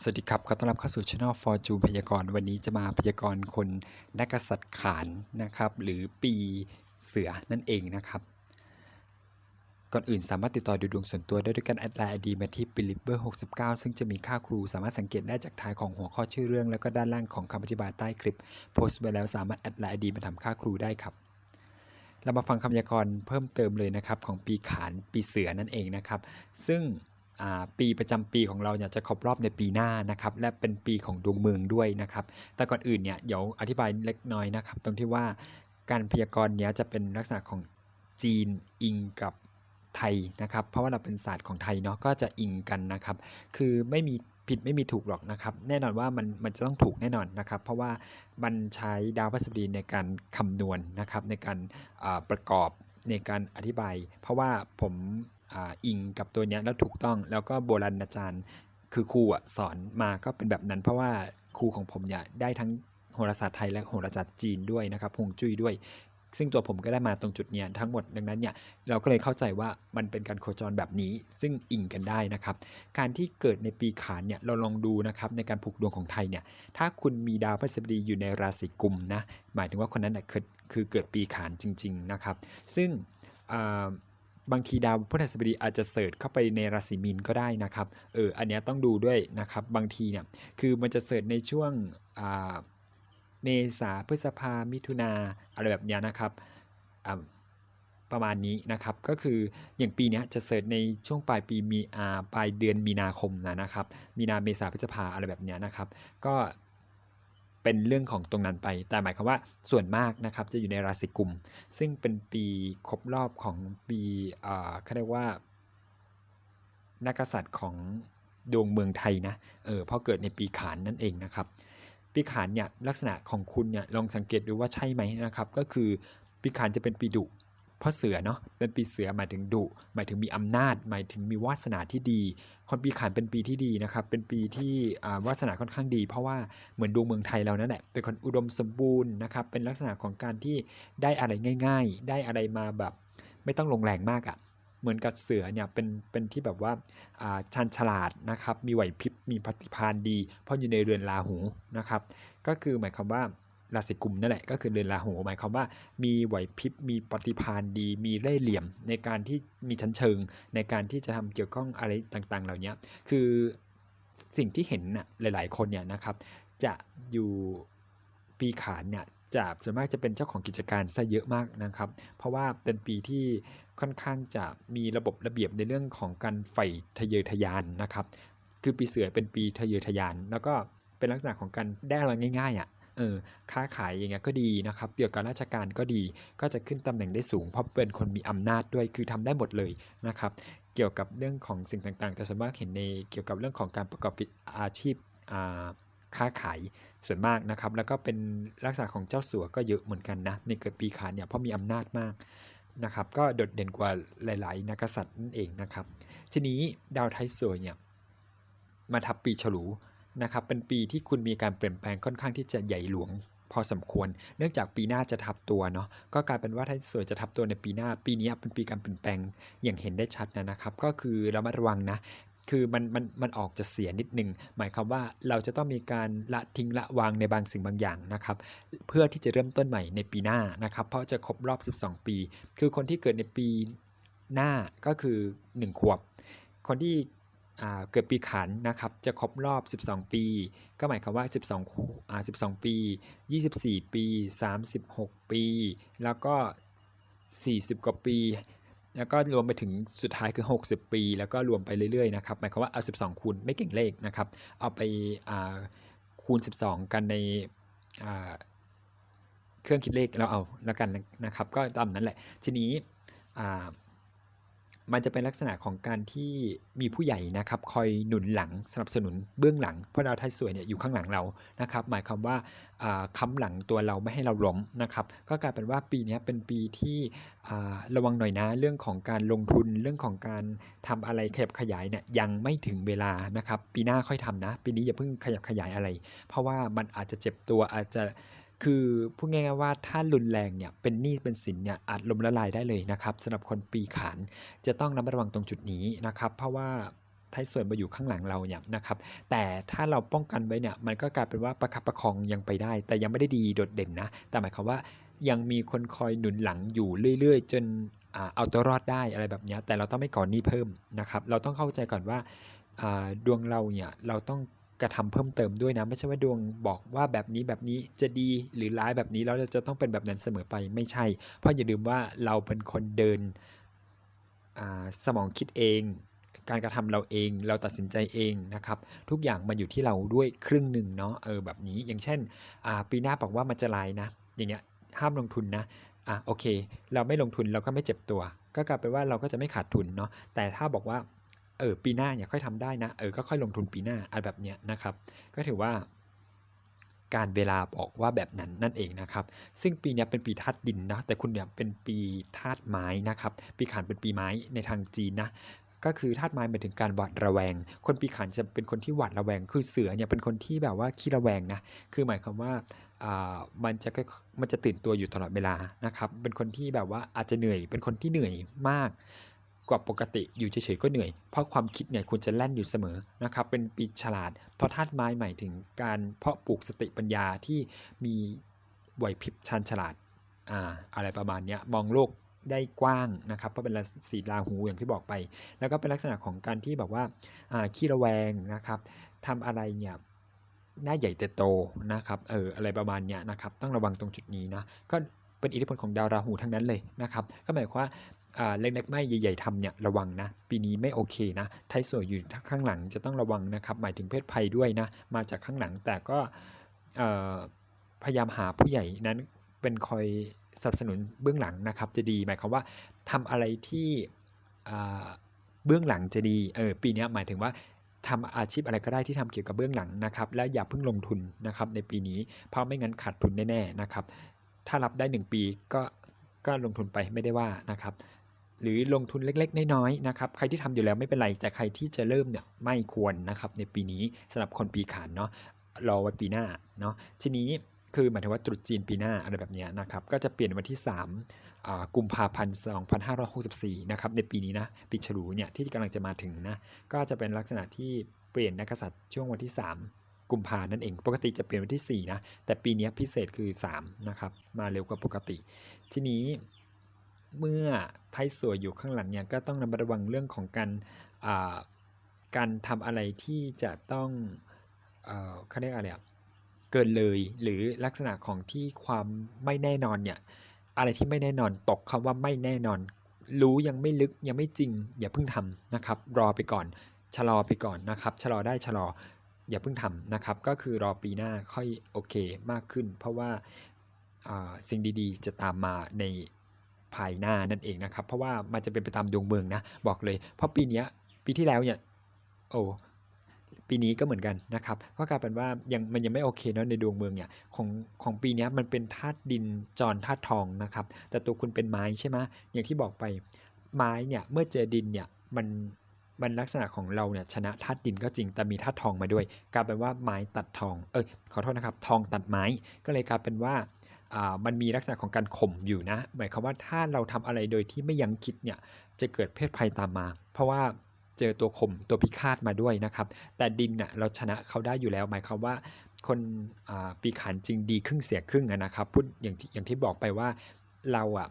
สวัสดีครับ ขอต้อนรับเข้าสู่ช่อง Fortune พยากรณ์วันนี้จะมาพยากรณ์คนนักกษัตริย์ขานนะครับ หรือปีเสือนั่นเองนะครับ ก่อนอื่นสามารถติดต่อดูดวงส่วนตัวได้ด้วยการแอดไลน์ไอดีมาที่ b e l i e v e r 69 ซึ่งจะมีค่าครูสามารถสังเกตได้จากท้ายของหัวข้อชื่อเรื่อง แล้วก็ด้านล่างของคำอธิบายใต้คลิป โพสต์ไปแล้วสามารถแอดไลน์ไอดีมาทำค่าครูได้ครับเรามาฟังคำพยากรณ์เพิ่มเติมเลยนะครับของปีขานปีเสือนั่นเองนะครับ ซึ่ง ปีประจำปีของเราเนี่ยจะครบรอบในปีหน้านะครับและเป็นปีของดวงเมืองด้วยนะครับ แต่ก่อนอื่นเนี่ยเดี๋ยวอธิบายเล็กน้อยนะครับ ตรงที่ว่าการพยากรณ์เนี้ยจะเป็นลักษณะของจีนอิงกับไทยนะครับ เพราะว่าเราเป็นศาสตร์ของไทยเนาะก็จะอิงกันนะครับ คือไม่มีผิดไม่มีถูกหรอกนะครับ แน่นอนว่ามันมันจะต้องถูกแน่นอนนะครับ เพราะว่ามันใช้ดาวพฤหัสบดีในการคำนวณนะครับในการประกอบในการอธิบาย เพราะว่าผม อิงกับตัวเนี้ยแล้วถูกต้องแล้วก็โบราณอาจารย์ คือครูอะสอนมาก็เป็นแบบนั้น เพราะว่าครูของผมเนี่ยได้ทั้งโหราศาสตร์ไทยและโหราศาสตร์จีนด้วยนะครับฮวงจุ้ยด้วย ซึ่งตัวผมก็ได้มาตรงจุดเนี้ยทั้งหมดดังนั้นเนี่ยเราก็เลยเข้าใจว่ามันเป็นการโคจรแบบนี้ ซึ่งอิงกันได้นะครับ การที่เกิดในปีขานเนี่ยเราลองดูนะครับในการผูกดวงของไทยเนี่ยถ้าคุณมีดาวพฤหัสบดีอยู่ในราศีกุมนะหมายถึงว่าคนนั้นน่ะคือคือเกิดปีขานจริง ๆนะครับ ซึ่งอ บางทีดาวพฤหัสบดีอาจจะเสิร์ชเข้าไปในราศีมีนก็ได้นะครับเอออันนี้ต้องดูด้วยนะครับบางทีเนี่ยคือมันจะเสิร์ชในช่วงเมษาพฤษภามิถุนาอะไรแบบเนี้ยนะครับประมาณนี้นะครับก็คืออย่างปีนี้จะเสิร์ชในช่วงปลายปีมีอาปลายเดือนมีนาคมนะนะครับ มีนาเมษาพฤษภาอะไรแบบเนี้ยนะครับ ก็ เป็นเรื่องของตรงนั้นไป แต่หมายความว่าส่วนมากนะครับจะอยู่ในราศีกุม ซึ่งเป็นปีครบรอบของปีอ่อเขาเรียกว่า นักษัตริย์ของดวงเมืองไทยนะ เออพอเกิดในปีขานนั่นเองนะครับ ปีขานเนี่ยลักษณะของคุณเนี่ยลองสังเกตดูว่าใช่ไหมนะครับ ก็คือปีขานจะเป็นปีดุ เพราะเสือเนาะเป็นปีเสือหมายถึงดุหมายถึงมีอำนาจ หมายถึงมีวาสนาที่ดี คนปีขานเป็นปีที่ดีนะครับ เป็นปีที่อาวาสนาค่อนข้างดี เพราะว่าเหมือนดวงเมืองไทยเรานั่นแหละเป็นคนอุดมสมบูรณ์นะครับ เป็นลักษณะของการที่ได้อะไรง่าย ๆ ได้อะไรมาแบบไม่ต้องลงแรงมากอะ่ะเหมือนกับเสือเนี่ยเป็นเป็นที่แบบว่าอาชันฉลาดนะครับ มีไหวพริบมีปฏิภาณดี เพราะอยู่ในเรือนราหูนะครับ ก็คือหมายความว่า ราศีกุมนั่นแหละก็คือเรือนราหูหมายความว่า มีไหวพริบมีปฏิภาณดี มีเล่ห์เหลี่ยมในการที่มีชั้นเชิง ในการที่จะทำเกี่ยวข้องอะไรต่างๆ เหล่านี้คือสิ่งที่เห็นน่ะหลาย ๆ คนเนี่ยนะครับจะอยู่ปีขานเนี่ยจะส่วนมากจะเป็นเจ้าของกิจการซะเยอะมากนะครับ เพราะว่าเป็นปีที่ค่อนข้างจะมีระบบระเบียบในเรื่องของการใฝ่ทะเยอทะยานนะครับ คือปีเสือเป็นปีทะเยอทะยาน แล้วก็เป็นลักษณะของการได้อะไรง่ายๆอะ เออค้าขายอย่างเงี้ยก็ดีนะครับเกี่ยวกับราชการก็ดี ก็จะขึ้นตำแหน่งได้สูง เพราะเป็นคนมีอำนาจด้วยคือทำได้หมดเลยนะครับ เกี่ยวกับเรื่องของสิ่งต่างๆ แต่ส่วนมากเห็นในเกี่ยวกับเรื่องของการประกอบอาชีพอ่าค้าขายส่วนมากนะครับ แล้วก็เป็นลักษณะของเจ้าสัวก็เยอะเหมือนกันนะในเกิดปีขานเนี่ยเพราะมีอำนาจมากนะครับก็โดดเด่นกว่าหลาย ๆ นักกษัตริย์นั่นเองนะครับ ทีนี้ดาวไทยสวยเนี่ยมาทับปีฉลู นะครับเป็นปีที่คุณมีการเปลี่ยนแปลงค่อนข้างที่จะใหญ่หลวงพอสมควร เนื่องจากปีหน้าจะทับตัวเนาะ ก็กลายเป็นว่าไทยสวยจะทับตัวในปีหน้า ปีนี้เป็นปีการเปลี่ยนแปลงอย่างเห็นได้ชัดนะนะครับ ก็คือเรามาระวังนะ คือมันมันมันออกจะเสียนิดนึง หมายความว่าเราจะต้องมีการละทิ้งละวางในบางสิ่งบางอย่างนะครับ เพื่อที่จะเริ่มต้นใหม่ในปีหน้านะครับ เพราะจะครบรอบ 12 ปี คือคนที่เกิดในปีหน้าก็คือ 1 ขวบ คนที่ เกิดปีขานนะครับจะครบรอบ 12 ปี ก็หมายความว่า 12อ่า12 ปี 24 ปี 36 ปี แล้วก็ 40 กว่าปี แล้วก็รวมไปถึงสุดท้ายคือ 60 ปี แล้วก็รวมไปเรื่อยๆนะครับหมายความว่าเอา 12 คูณไม่เก่งเลขนะครับเอาไปาคูณ 12 กันในเครื่องคิดเลขเราเอาแล้วกันนะครับ ก็ตามนั้นแหละทีนี้อ่า มันจะเป็นลักษณะของการที่มีผู้ใหญ่นะครับคอยหนุนหลังสนับสนุนเบื้องหลังเพราะดาวไทยสวยเนี่ยอยู่ข้างหลังเรานะครับ หมายความว่าค้ำหลังตัวเราไม่ให้เราล้มนะครับ ก็กลายเป็นว่าปีนี้เป็นปีที่ระวังหน่อยนะเรื่องของการลงทุนเรื่องของการทำอะไรขยับขยายเนี่ยยังไม่ถึงเวลานะครับ ปีหน้าค่อยทำนะ ปีนี้อย่าเพิ่งขยับขยายอะไร เพราะว่ามันอาจจะเจ็บตัวอาจจะ คือพูดง่ายๆว่าถ้ารุนแรงเนี่ยเป็นหนี้เป็นสินเนี่ยอาจล้มละลายได้เลยนะครับสำหรับคนปีขานจะต้องระมัดระวังตรงจุดนี้นะครับ เพราะว่าท้ายส่วนมาอยู่ข้างหลังเราเนี่ยนะครับแต่ถ้าเราป้องกันไว้เนี่ยมันก็กลายเป็นว่าประคับประคองยังไปได้ แต่ยังไม่ได้ดีโดดเด่นนะ แต่หมายความว่ายังมีคนคอยหนุนหลังอยู่เรื่อย ๆ จนเอาตัวรอดได้อะไรแบบนี้แต่เราต้องไม่ก่อนหนี้เพิ่มนะครับเราต้องเข้าใจก่อนว่าดวงเราเนี่ยเราต้อง กระทำเพิ่มเติมด้วยนะ ไม่ใช่ว่าดวงบอกว่าแบบนี้แบบนี้จะดีหรือร้ายแบบนี้แล้วเราจะต้องเป็นแบบนั้นเสมอไปไม่ใช่ เพราะอย่าลืมว่าเราเป็นคนเดินสมองคิดเอง การกระทำเราเองเราตัดสินใจเองนะครับ ทุกอย่างมันอยู่ที่เราด้วยครึ่งหนึ่งเนาะเออแบบนี้อย่างเช่นปีหน้าบอกว่ามันจะลายนะ อย่างเงี้ยห้ามลงทุนนะอะโอเค เราไม่ลงทุนเราก็ไม่เจ็บตัว ก็กลายเป็นว่าเราก็จะไม่ขาดทุนเนาะแต่ถ้าบอกว่า เออปีหน้าเนี่ยค่อยทำได้นะเออก็ค่อยลงทุนปีหน้าอะไรแบบเนี้ยนะครับ ก็ถือว่า การเวลาบอกว่าแบบนั้นนั่นเองนะครับ ซึ่งปีเนี้ยเป็นปีธาตุดินนะแต่คุณเนี่ยเป็นปีธาตุไม้นะครับ ปีขานเป็นปีไม้ในทางจีนนะก็คือธาตุไม้หมายถึงการหวาดระแวง คนปีขานจะเป็นคนที่หวาดระแวง คือเสือเนี่ยเป็นคนที่แบบว่าขี้ระแวงนะ คือหมายความว่าอ่ามันจะมันจะตื่นตัวอยู่ตลอดเวลานะครับ เป็นคนที่แบบว่าอาจจะเหนื่อย เป็นคนที่เหนื่อยมาก กว่าปกติอยู่เฉยๆก็เหนื่อย เพราะความคิดเนี่ยคุณจะแล่นอยู่เสมอนะครับเป็นปีฉลาด เพราะธาตุไม้หมายถึงการเพาะปลูกสติปัญญาที่มีไหวพริบชาญฉลาดอ่าอะไรประมาณนี้มองโลกได้กว้างนะครับเพราะเป็นราศีราหูอย่างที่บอกไป แล้วก็เป็นลักษณะของการที่แบบว่าอ่าขี้ระแวงนะครับทำอะไรเนี่ยหน้าใหญ่แต่โตนะครับเอออะไรประมาณเนี้ยนะครับต้องระวังตรงจุดนี้นะก็เป็นอิทธิพลของดาวราหูทั้งนั้นเลยนะครับก็หมายความว่า เล็กๆไม่ใหญ่ ๆทำเนี่ยระวังนะ ปีนี้ไม่โอเคนะไทยสวยอยู่ข้างหลังจะต้องระวังนะครับหมายถึงเพศภัยด้วยนะมาจากข้างหลังแต่ก็พยายามหาผู้ใหญ่นั้นเป็นคอยสนับสนุนเบื้องหลังนะครับจะดีหมายความว่าทำอะไรที่เบื้องหลังจะดีเออปีนี้หมายถึงว่าทำอาชีพอะไรก็ได้ที่ทำเกี่ยวกับเบื้องหลังนะครับและอย่าเพิ่งลงทุนนะครับในปีนี้ เพราะไม่งั้นขาดทุนแน่ๆนะครับถ้ารับได้ 1 ปีก็ก็ลงทุนไปไม่ได้ว่านะครับ หรือลงทุนเล็กๆ น้อยๆนะครับใครที่ทำอยู่แล้วไม่เป็นไร แต่ใครที่จะเริ่มเนี่ยไม่ควรนะครับในปีนี้สำหรับคนปีขานเนาะรอไว้ปีหน้าเนาะทีนี้คือหมายถึงว่าตรุษจีนปีหน้าอะไรแบบนี้นะครับก็จะเปลี่ยนวันที่3อ่ากุมภาพันธ์ 2564 นะครับในปีนี้นะปีฉลูเนี่ยที่กำลังจะมาถึงนะก็จะเป็นลักษณะที่เปลี่ยนนักษัตริย์ช่วงวันที่ 3กุมภานั่นเอง ปกติจะเปลี่ยนวันที่ 4 นะ แต่ปีนี้พิเศษคือ 3 นะครับ มาเร็วกว่าปกติ ทีนี้ เมื่อไทยสวยอยู่ข้างหลังเนี่ยก็ต้องระมัดระวังเรื่องของการการทำอะไรที่จะต้องเขาเรียกอะไรอะเกินเลยหรือลักษณะของที่ความไม่แน่นอนเนี่ยอะไรที่ไม่แน่นอนตกคำว่าไม่แน่นอน รู้ยังไม่ลึกยังไม่จริง อย่าเพิ่งทำนะครับ รอไปก่อน ชะลอไปก่อนนะครับ ชะลอได้ชะลออย่าเพิ่งทำนะครับ ก็คือรอปีหน้าค่อยโอเคมากขึ้น เพราะว่าสิ่งดีๆ จะตามมาใน ภายหน้านั่นเองนะครับ เพราะว่ามันจะเป็นไปตามดวงเมืองนะ บอกเลย เพราะปีนี้ปีที่แล้วเนี่ยโอ้ปีนี้ก็เหมือนกันนะครับก็กลายเป็นว่ายังมันยังไม่โอเคเนาะในดวงเมืองเนี่ยของของปีนี้มันเป็นธาตุดินจรธาตุทองนะครับ แต่ตัวคุณเป็นไม้ใช่ไหมอย่างที่บอกไปไม้เนี่ยเมื่อเจอดินเนี่ยมันมันลักษณะของเราเนี่ยชนะธาตุดินก็จริงแต่มีธาตุทองมาด้วย กลายเป็นว่าไม้ตัดทองเอ้ยขอโทษนะครับ ทองตัดไม้ก็เลยกลายเป็นว่า มันมีลักษณะของการข่มอยู่นะ หมายความว่าถ้าเราทำอะไรโดยที่ไม่ยังคิดเนี่ยจะเกิดเพศภัยตามมา เพราะว่าเจอตัวข่มตัวพิฆาตมาด้วยนะครับ แต่ดินน่ะเราชนะเขาได้อยู่แล้ว หมายความว่าคนปีขานจริงดีครึ่งเสียครึ่งนะครับพูดอย่างที่อย่างที่บอกไปว่าเราอะ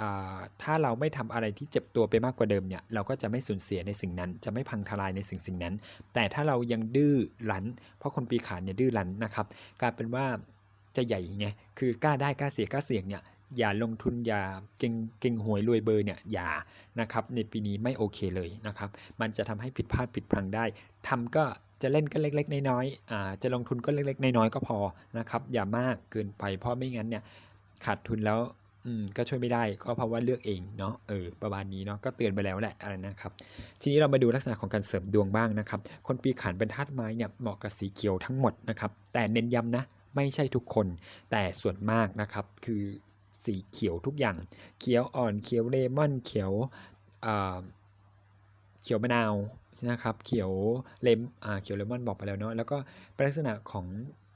อ่าถ้าเราไม่ทำอะไรที่เจ็บตัวไปมากกว่าเดิมเนี่ยเราก็จะไม่สูญเสียในสิ่งนั้น จะไม่พังทลายในสิ่งสิ่งนั้น แต่ถ้าเรายังดื้อรั้น เพราะคนปีขานเนี่ยดื้อรั้นนะครับกลายเป็นว่า จะใหญ่ไงคือกล้าได้กล้าเสียกล้าเสี่ยงเนี่ยอย่าลงทุนอย่าเก่งเก่งหวยรวยเบอร์เนี่ยอย่านะครับในปีนี้ไม่โอเคเลยนะครับมันจะทำให้ผิดพลาดผิดพลังได้ทำก็จะเล่นก็เล็กๆน้อยๆอ่าจะลงทุนก็เล็กๆน้อยๆก็พอนะครับอย่ามากเกินไปเพราะไม่งั้นเนี่ยขาดทุนแล้วอืมก็ช่วยไม่ได้ก็เพราะว่าเลือกเองเนาะเออประมาณนี้เนาะก็เตือนไปแล้วแหละอะไรนะครับ ทีนี้เรามาดูลักษณะของการเสริมดวงบ้างนะครับ คนปีขานเป็นธาตุไม้เนี่ยเหมาะกับสีเขียวทั้งหมดนะครับแต่เน้นย้ำนะ ไม่ใช่ทุกคน แต่ส่วนมากนะครับ คือสีเขียวทุกอย่าง เขียวอ่อนเขียวเลมอนเขียวเขียวมะนาวนะครับเขียวเลมอ่าเขียวเลมอนบอกไปแล้วเนาะแล้วก็เป็นลักษณะของ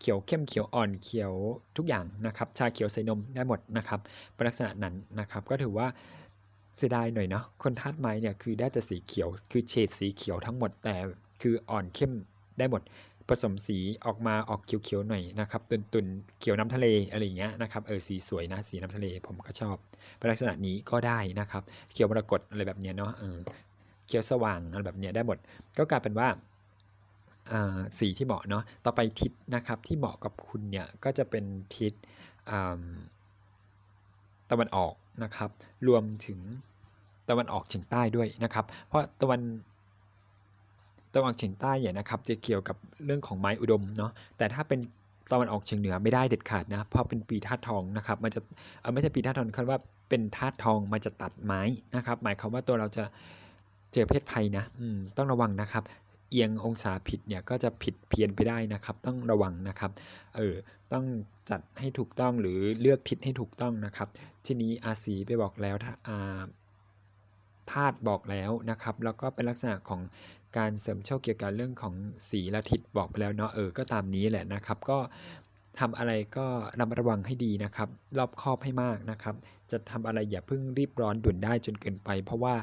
เขียวเข้มเขียวอ่อนเขียวทุกอย่างนะครับ ชาเขียวใส่นมได้หมดนะครับเป็นลักษณะนั้นนะครับ ก็ถือว่าเสียดายหน่อยเนาะคนธาตุไม้เนี่ยคือได้แต่สีเขียวคือเฉดสีเขียวทั้งหมดแต่คืออ่อนเข้มได้หมด ผสมสีออกมาออกเขียวๆหน่อยนะครับตุนตุนๆเขียวน้ำทะเลอะไรอย่างเงี้ยนะครับเออสีสวยนะสีน้ำทะเลผมก็ชอบลักษณะนี้ก็ได้นะครับ เขียวมรกตอะไรแบบเนี้ยเนาะเออเขียวสว่างอะไรแบบเนี้ยได้หมดก็กลายเป็นว่าอ่าสีที่เหมาะเนาะต่อไปทิศนะครับที่เหมาะกับคุณเนี่ยก็จะเป็นทิศตะวันออกนะครับ รวมถึงตะวันออกเฉียงใต้ด้วยนะครับ เพราะตะวัน ตะวันออกเฉียงใต้เนี่ยนะครับจะเกี่ยวกับเรื่องของไม้อุดมเนาะแต่ถ้าเป็นตะวันออกเฉียงเหนือไม่ได้เด็ดขาดนะเพราะเป็นปีธาตุทองนะครับมันจะไม่ใช่ปีธาตุทองคำว่าเป็นธาตุทองมันจะตัดไม้นะครับ หมายความว่าตัวเราจะเจอเพศภัยนะต้องระวังนะครับ เอียงองศาผิดเนี่ยก็จะผิดเพี้ยนไปได้นะครับ ต้องระวังนะครับเออต้องจัดให้ถูกต้องหรือเลือกทิศให้ถูกต้องนะครับ ทีนี้อาศีไปบอกแล้วถ้าธาตุบอกแล้วนะครับ แล้วก็เป็นลักษณะของ การเสริมโชคเกี่ยวกับเรื่องของสีและทิศบอกไปแล้วเนาะเออก็ตามนี้แหละนะครับ ก็ทำอะไรก็ระมัดระวังให้ดีนะครับ รอบคอบให้มากนะครับ จะทำอะไรอย่าเพิ่งรีบร้อนด่วนได้จนเกินไป เพราะว่า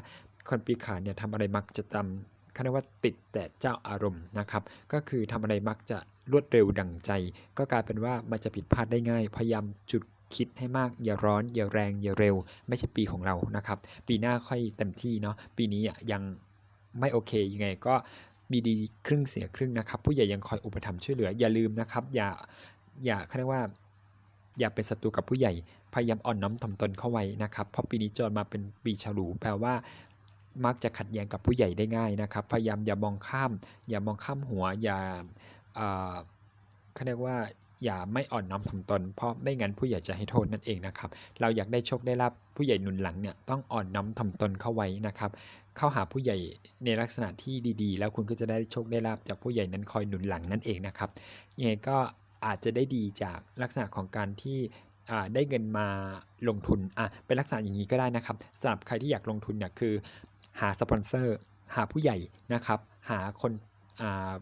คนปีขาเนี่ยทำอะไรมักจะจำเขาเรียกว่าติดแต่เจ้าอารมณ์นะครับ ก็คือทำอะไรมักจะรวดเร็วดั่งใจ ก็กลายเป็นว่ามันจะผิดพลาดได้ง่าย พยายามจุดคิดให้มากอย่าร้อนอย่าแรงอย่าเร็ว ไม่ใช่ปีของเรานะครับ ปีหน้าค่อยเต็มที่เนาะปีนี้ยัง ไม่โอเคยังไงก็มีดีครึ่งเสียครึ่งนะครับ ผู้ใหญ่ยังคอยอุปถัมภ์ช่วยเหลือ อย่าลืมนะครับ อย่าอย่าเขาเรียกว่า อย่าเป็นศัตรูกับผู้ใหญ่ พยายามอ่อนน้อมถ่อมตนเข้าไว้นะครับ เพราะปีนี้จรมาเป็นปีฉลูแปลว่ามักจะขัดแย้งกับผู้ใหญ่ได้ง่ายนะครับ พยายามอย่ามองข้าม อย่ามองข้ามหัว อย่าเอ่อเขาเรียกว่า อย่าไม่อ่อนน้อมถ่อมตน เพราะไม่งั้นผู้ใหญ่จะให้โทษนั่นเองนะครับ เราอยากได้โชคได้ลาบผู้ใหญ่หนุนหลังเนี่ยต้องอ่อนน้อมถ่อมตนเข้าไว้นะครับ เข้าหาผู้ใหญ่ในลักษณะที่ดีๆ แล้วคุณก็จะได้โชคได้ลาบจากผู้ใหญ่นั้นคอยหนุนหลังนั่นเองนะครับยังไงก็อาจจะได้ดีจากลักษณะของการที่ได้เงินมาลงทุนอะเป็นลักษณะอย่างนี้ก็ได้นะครับสำหรับใครที่อยากลงทุนเนี่ยคือ หาสปอนเซอร์หาผู้ใหญ่นะครับ หาคนอ่า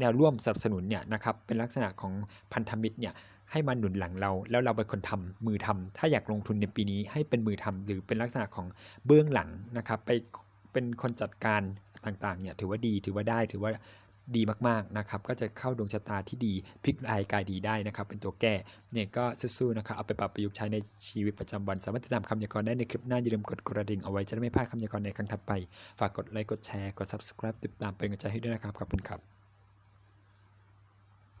แนวร่วมสนับสนุนเนี่ยนะครับเป็นลักษณะของพันธมิตรเนี่ยให้มาหนุนหลังเรา แล้วเราเป็นคนทำมือทำถ้าอยากลงทุนในปีนี้ให้เป็นมือทำหรือเป็นลักษณะของเบื้องหลังนะครับไปเป็นคนจัดการต่างๆเนี่ยถือว่าดีถือว่าได้ถือว่าดีมากๆนะครับ ก็จะเข้าดวงชะตาที่ดีพลิกลายกายดีได้นะครับ เป็นตัวแก้เนี่ยก็สู้ๆนะครับเอาไปปรับประยุกต์ใช้ในชีวิตประจำวัน สามารถติดตามคำยากรณ์ได้ในคลิปหน้าอย่าลืมกดกระดิ่งเอาไว้จะได้ไม่พลาดคำยากรณ์ในครั้งถัดไป ฝากกดไลค์กดแชร์กด subscribe ติดตามเป็นกำลังใจให้ด้วยนะครับขอบคุณครับ